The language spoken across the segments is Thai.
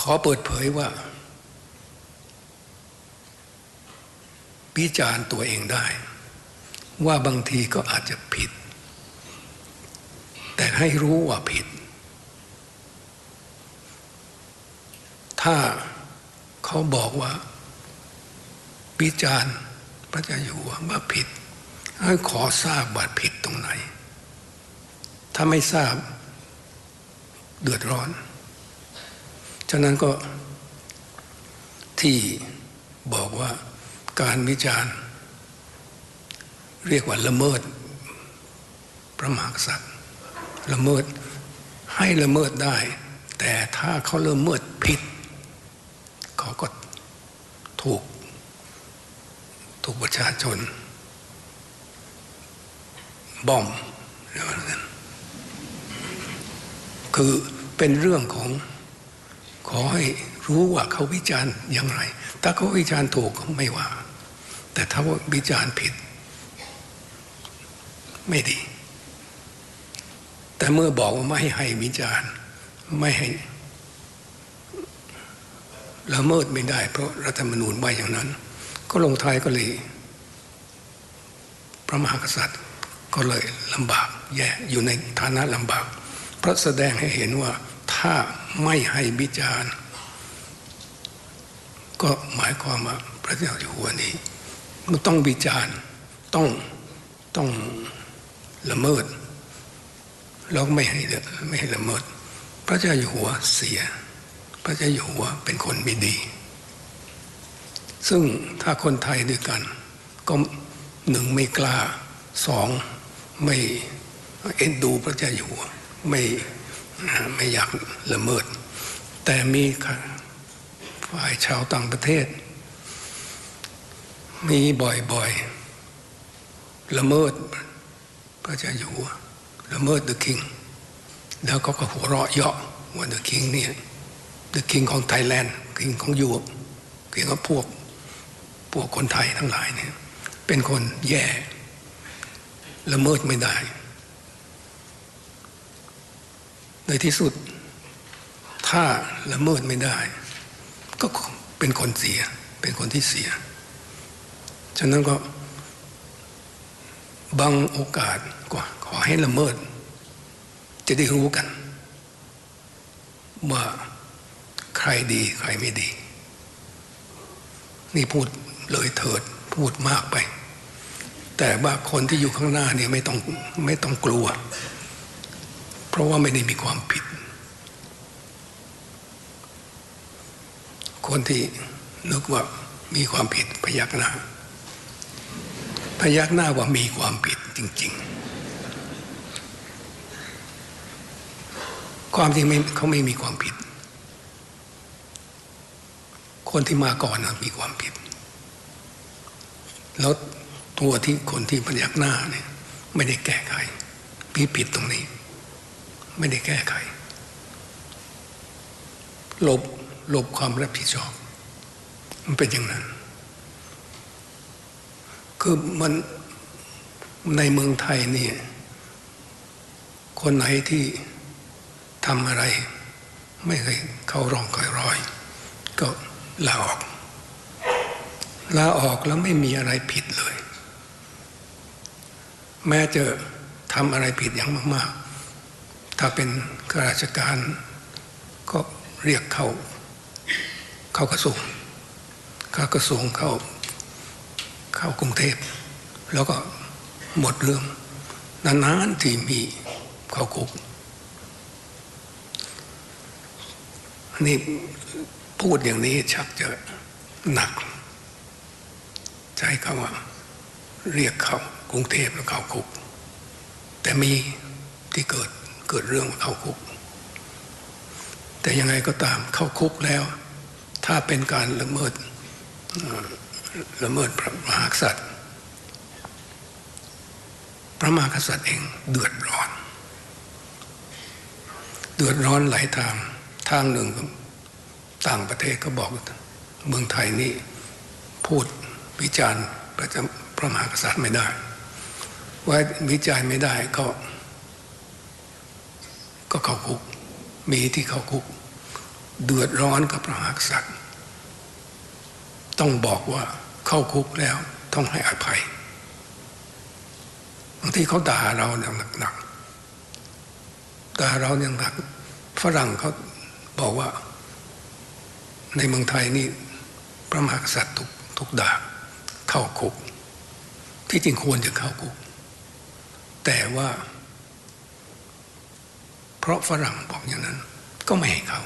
ขอเปิดเผยว่าวิจารณ์ตัวเองได้ ว่าบางทีก็อาจจะผิด แต่ให้รู้ว่าผิด ถ้าเขาบอกว่าวิจารณ์พระเจ้าอยู่หัวว่าผิด ให้ขอทราบว่าผิดตรงไหน ถ้าไม่ทราบเดือดร้อน ฉะนั้นก็ที่บอกว่าการวิจารณ์ เรียกว่าละเมิด พระมหากษัตริย์ละเมิดให้ละเมิดได้ แต่ถ้าเขาละเมิดผิด เขาก็ถูก ถูกประชาชนบอมคือเป็นเรื่องของ ขอให้รู้ว่าเขาวิจารณ์อย่างไร ถ้าเขาวิจารณ์ถูกก็ไม่ว่า แต่ถ้าว่าวิจารณ์ผิด ไม่ดี แต่เมื่อบอกว่าไม่ให้วิจารณ์ไม่ให้ละเมิดไม่ได้ เพราะรัฐธรรมนูญไว่าอย่างนั้น ก็ลงท้ายก็เลย พระมหากษัตริย์ ก็เลยลำบากแย่อยู่ในฐานะลำบาก เพราะแสดงให้เห็นว่า ถ้าไม่ให้วิจารณ์ ก็หมายความว่าพระเจ้าอยู่หัวนี้มันต้องวิจารณ์ต้องต้องละเมิดแล้วไม่ให้ไม่ให้ละเมิด พระเจ้าอยู่หัวเสีย พระเจ้าอยู่หัวเป็นคนไม่ดี ซึ่งถ้าคนไทยด้วยกัน ก็หนึ่งไม่กล้าสองไม่เอ็นดูพระเจ้าอยู่หัวไม่ ไม่อยากละเมิด แต่มีฝ่ายชาวต่างประเทศ มีบ่อยๆ ละเมิดพระเจ้าอยู่หัวละเมิด the king แล้วก็ก็หัวเราะเยาะว่า the king เนี่ย the king ของไทยแลนด์ king ของยูบเกี่ยวกับพวกพวกคนไทยทั้งหลายเนี่ยเป็นคนแย่ละเมิดไม่ได้ ในที่สุด ถ้าละเมิดไม่ได้ ก็เป็นคนเสีย เป็นคนที่เสีย ฉะนั้นก็บางโอกาสก็ขอให้ละเมิด จะได้รู้กัน ว่าใครดีใครไม่ดี นี่พูดเลยเถิดพูดมากไป แต่ว่าคนที่อยู่ข้างหน้าเนี่ยไม่ต้องไม่ต้องกลัว ราะว่าไม่ได้มีความผิด คนที่นึกว่ามีความผิดพยักหน้า พยักหน้าว่ามีความผิดจริง ๆ ความจริงไม่เขาไม่มีความผิด คนที่มาก่อนนะมีความผิด แล้วตัวที่คนที่พยักหน้าเนี่ยไม่ได้แก้ไขมีผิดตรงนี้ ไม่ได้แก้ไข หลบหลบความรับผิดชอบ มันเป็นอย่างนั้น คือมันในเมืองไทยนี่ คนไหนที่ทำอะไร ไม่เคยเข้าร่องคยรอย ก็ลาออก ลาออกแล้วไม่มีอะไรผิดเลย แม้จะทำอะไรผิดอย่างมาก ถ้าเป็นข้าราชการก็เรียกเข้า เข้ากระทรวงเข้ากระทรวงเข้าเข้ากรุงเทพแล้วก็หมดเรื่องนานๆที่มีเข้าคุกนี่พูดอย่างนี้ชักจะหนัก ใช้คำว่า เรียกเขากรุงเทพแล้วเข้าคุก แต่มีที่เกิด เกิดเรื่องเข้าคุก แต่ยังไงก็ตามเข้าคุกแล้ว ถ้าเป็นการละเมิดละเมิดพระมหากษัตริย์ พระมหากษัตริย์เองเดือดร้อน เดือดร้อนหลายทางทางหนึ่งต่างประเทศก็บอกเมืองไทยนี่พูดวิจารณ์พระพระมหากษัตริย์ไม่ได้ ว่าวิจารณ์ไม่ได้ก็ ก็เข้าคุก มีที่เข้าคุก เดือดร้อนกับพระมหากษัตริย์ ต้องบอกว่าเข้าคุกแล้วต้องให้อภัยบางทีเขาด่าเราอย่างหนักๆด่าเราอย่างหนักฝรั่งเขาบอกว่า ในเมืองไทยนี่พระมหากษัตริย์ถูกถูกด่าเข้าคุก ที่จริงควรจะเข้าคุก แต่ว่า เพราะฝรั่งบอกอย่างนั้น ก็ไม่ให้เขา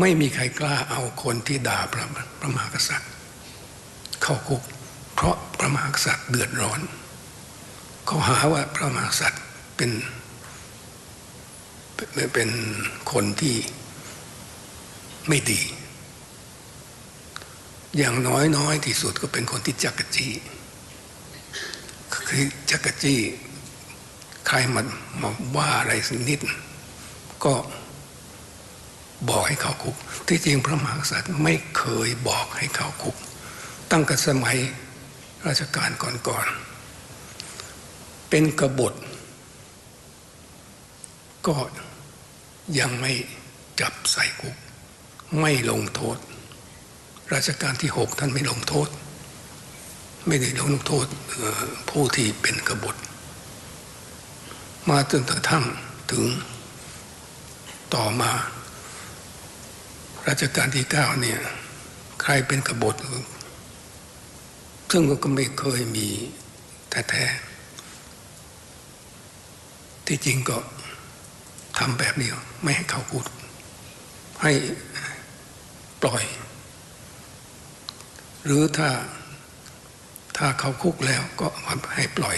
ไม่มีใครกล้าเอาคนที่ด่าพระพระมหากษัตริย์ เข้าคุก เพราะพระมหากษัตริย์เดือดร้อน เขาหาว่าพระมหากษัตริย์เป็นเป็นเป็นคนที่ไม่ดี อย่างน้อยน้อยที่สุดก็เป็นคนที่จักรจี้คือจักรจี้ ใครมามาว่าอะไรสักนิด ก็บอกให้เข้าคุก ที่จริงพระมหากษัตริย์ไม่เคยบอกให้เข้าคุก ตั้งแต่สมัยราชการก่อนๆเป็นกบฏ ก็ยังไม่จับใส่คุก ไม่ลงโทษ ราชการที่หกท่านไม่ลงโทษ ไม่ได้ลงโทษผู้ที่เป็นกบฏ มาจนกระทั่งถึงต่อมารัชกาลที่เก้าเนี่ยใครเป็นกบฏซึ่งก็ไม่เคยมีแท้ๆที่จริงก็ทำแบบนี้ไม่ให้เขาคุกให้ปล่อย หรือถ้าถ้าเขาคุกแล้วก็ให้ปล่อย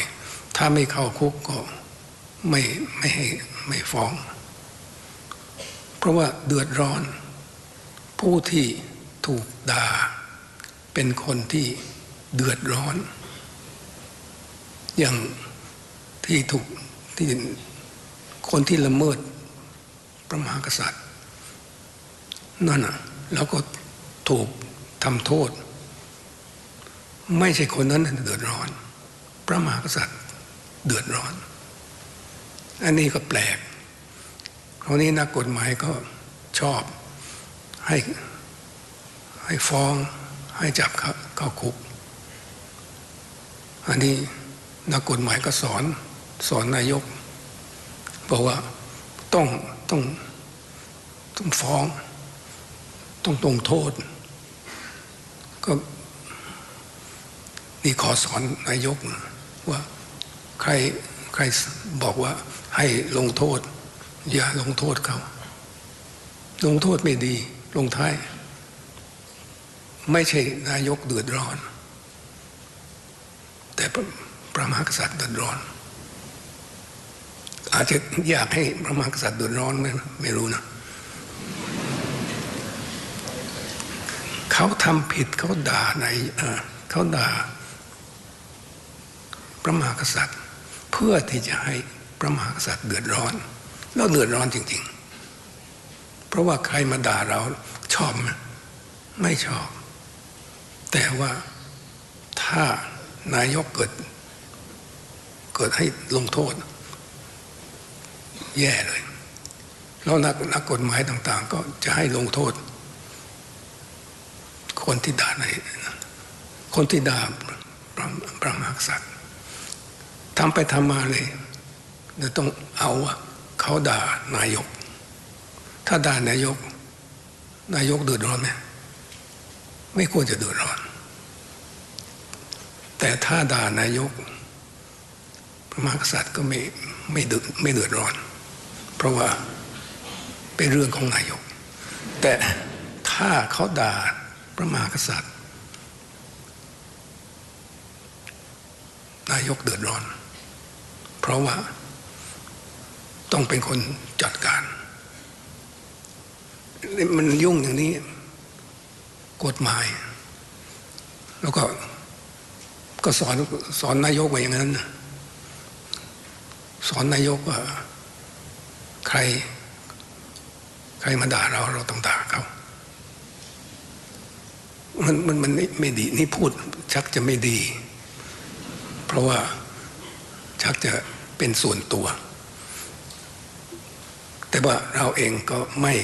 ถ้าไม่เข้าคุกก็ ไม่ไม่ให้ไม่ฟ้อง เพราะว่าเดือดร้อน ผู้ที่ถูกด่า เป็นคนที่เดือดร้อน อย่างที่ถูกที่คนที่ละเมิดพระมหากษัตริย์ นั่นน่ะแล้วก็ถูกทำโทษ ไม่ใช่คนนั้นเดือดร้อน พระมหากษัตริย์เดือดร้อน อันนี้ก็แปลกคราวนี้นักกฎหมายก็ชอบให้ให้ฟ้องให้จับเข้าคุก อันนี้นักกฎหมายก็สอนสอนนายก บอกว่าต้องต้องต้องฟ้อง ต้องตรงโทษ ก็นี่ขอสอนนายกว่าใครใครบอกว่า ให้ลงโทษ อย่าลงโทษเขา ลงโทษไม่ดี ลงท้าย ไม่ใช่นายกเดือดร้อน แต่พระมหากษัตริย์เดือดร้อน อาจจะอยากให้พระมหากษัตริย์เดือดร้อนไหมไม่รู้นะเขาทำผิดเขาด่าในเขาด่าพระมหากษัตริย์ เพื่อที่จะให้ พระมหากษัตริย์เดือดร้อน แล้วเดือดร้อนจริง ๆ เพราะว่าใครมาด่าเราชอบไหมไม่ชอบ แต่ว่าถ้านายกเกิด เกิดให้ลงโทษ แย่เลย แล้วนักนักกฎหมายต่าง ๆ ก็จะให้ลงโทษ คนที่ด่าในคนที่ด่าพระพระมหากษัตริย์ทำไปทำมาเลย จะต้องเอาว่าเขาด่านายก ถ้าด่านายก นายกเดือดร้อนไหมไม่ควรจะเดือดร้อน แต่ถ้าด่านายก พระมหากษัตริย์ก็ไม่ไม่เดือดไม่เดือดร้อน เพราะว่าเป็นเรื่องของนายก แต่ถ้าเขาด่าพระมหากษัตริย์ นายกเดือดร้อน เพราะว่า ต้องเป็นคนจัดการ มันยุ่งอย่างนี้ กฎหมาย แล้วก็ก็สอนสอนนายกไว้อย่างนั้นสอนนายกว่า ใคร ใครมาด่าเราเราต้องด่าเขามันมันมันไม่ดีนี่พูดชักจะไม่ดี เพราะว่าชักจะเป็นส่วนตัว แต่ว่าเราเองก็ไม่